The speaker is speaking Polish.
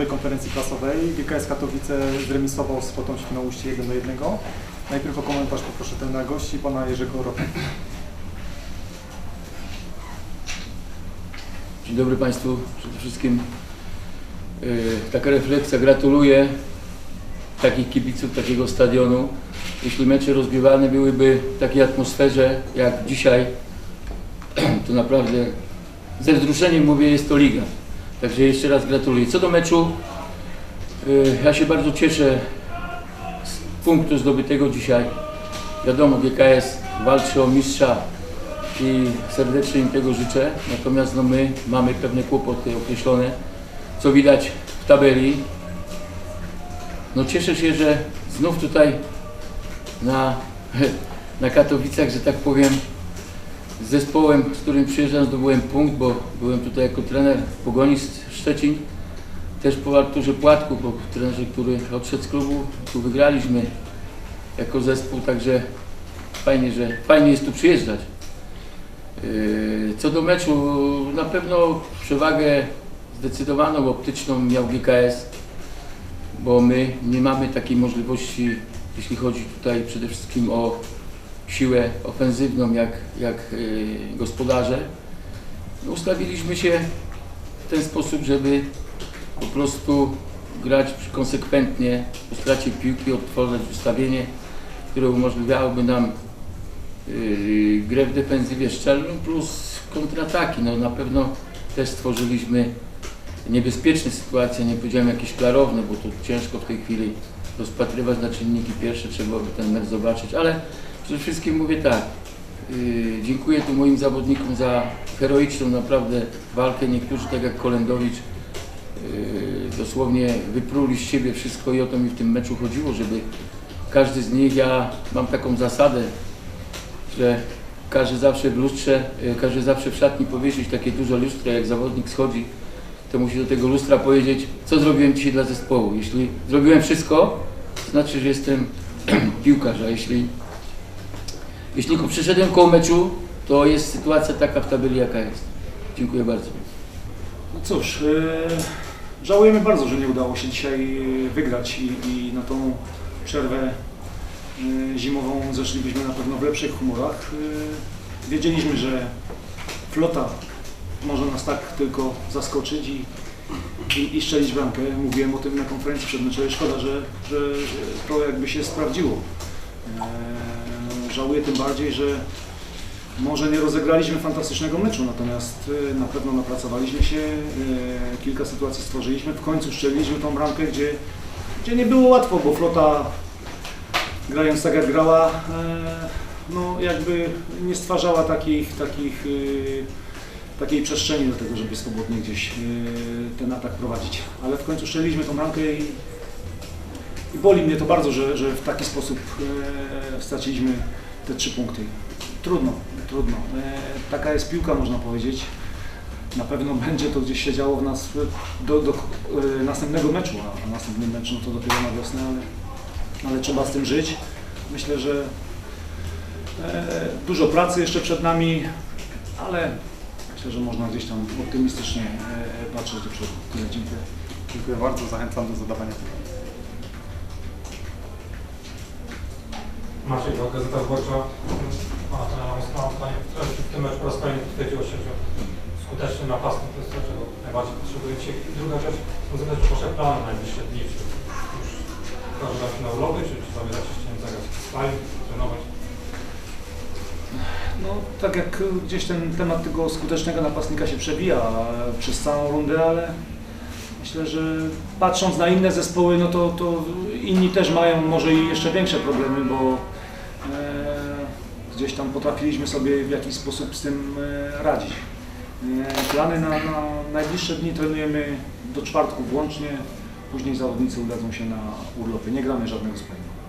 wtorkowej konferencji prasowej GKS Katowice zremisował z Potą Świnoujście 1 do 1. Najpierw o komentarz poproszę trenera gości, pana Jerzego Ropę. Dzień dobry Państwu. Przede wszystkim yy, taka refleksja. Gratuluję takich kibiców, takiego stadionu. Jeśli mecze rozgrywane byłyby w takiej atmosferze jak dzisiaj, to naprawdę ze wzruszeniem mówię, jest to liga. Także jeszcze raz gratuluję. Co do meczu, yy, ja się bardzo cieszę z punktu zdobytego dzisiaj. Wiadomo, GKS walczy o mistrza i serdecznie im tego życzę. Natomiast no, my mamy pewne kłopoty określone, co widać w tabeli. No cieszę się, że znów tutaj na, na Katowicach, że tak powiem, z zespołem, z którym przyjeżdżam, zdobyłem punkt, bo byłem tutaj jako trener Pogoni Szczecin. Też po Arturze Płatku, po trenerze, który odszedł z klubu, tu wygraliśmy jako zespół, także fajnie, że fajnie jest tu przyjeżdżać. Yy, Co do meczu, na pewno przewagę zdecydowaną optyczną miał GKS, bo my nie mamy takiej możliwości, jeśli chodzi tutaj przede wszystkim o siłę ofensywną, jak, jak yy, gospodarze. No, Ustawiliśmy się w ten sposób, żeby po prostu grać konsekwentnie, po stracie piłki, odtworzyć ustawienie, które umożliwiałoby nam yy, grę w defensywie szczelną plus kontrataki. No na pewno też stworzyliśmy niebezpieczne sytuacje, nie powiedziałem jakieś klarowne, bo to ciężko w tej chwili rozpatrywać na czynniki pierwsze, trzeba by ten mecz zobaczyć, ale przede wszystkim mówię tak, yy, dziękuję tu moim zawodnikom za heroiczną naprawdę walkę, niektórzy tak jak Kolendowicz yy, dosłownie wypruli z siebie wszystko i o to mi w tym meczu chodziło, żeby każdy z nich, ja mam taką zasadę, że każe zawsze w lustrze, y, każe zawsze w szatni powiesić takie duże lustro, jak zawodnik schodzi, to musi do tego lustra powiedzieć, co zrobiłem dzisiaj dla zespołu. Jeśli zrobiłem wszystko, to znaczy, że jestem piłkarz, a jeśli, jeśli przyszedłem koło meczu, to jest sytuacja taka w tabeli, jaka jest. Dziękuję bardzo. No cóż, e, żałujemy bardzo, że nie udało się dzisiaj e, wygrać i, i na tą przerwę e, zimową zeszlibyśmy na pewno w lepszych humorach. Wiedzieliśmy, że flota może nas tak tylko zaskoczyć i, i, i strzelić bramkę. Mówiłem o tym na konferencji przedmeczowej. Szkoda, że, że to jakby się sprawdziło. Żałuję tym bardziej, że może nie rozegraliśmy fantastycznego meczu, natomiast e, na pewno napracowaliśmy się, e, kilka sytuacji stworzyliśmy, w końcu strzeliliśmy tą bramkę, gdzie, gdzie nie było łatwo, bo flota grając tak jak grała, e, no jakby nie stwarzała takich, takich, e, takiej przestrzeni do tego, żeby swobodnie gdzieś ten atak prowadzić. Ale w końcu strzeliliśmy tą bramkę i, i boli mnie to bardzo, że, że w taki sposób e, straciliśmy te trzy punkty. Trudno, trudno. E, taka jest piłka, można powiedzieć. Na pewno będzie to gdzieś się działo w nas do, do e, następnego meczu, a, następny mecz no to dopiero na wiosnę, ale, ale trzeba z tym żyć. Myślę, że e, dużo pracy jeszcze przed nami, ale myślę, że można gdzieś tam optymistycznie patrzeć do przodu. Tyle, dziękuję. Dziękuję bardzo, zachęcam do zadawania pytań. Maciej, to Gazeta Wyborcza. Pana trenera Moskwa, pytanie, w tym meczu po raz kolejny potwierdziło się, że skuteczny napastnik to jest to, czego najbardziej potrzebujecie. I druga rzecz, zapytać o Wasze plany na najbliższe dni, czy już się na urlopy, czy, czy zamierzacie się nie zagrać w stali, trenować? No, tak jak gdzieś ten temat tego skutecznego napastnika się przewija przez całą rundę, ale myślę, że patrząc na inne zespoły, no to, to inni też mają może i jeszcze większe problemy, bo gdzieś tam potrafiliśmy sobie w jakiś sposób z tym e, radzić. E, plany na, na najbliższe dni trenujemy do czwartku włącznie, później zawodnicy udadzą się na urlopy. Nie gramy żadnego sparingu.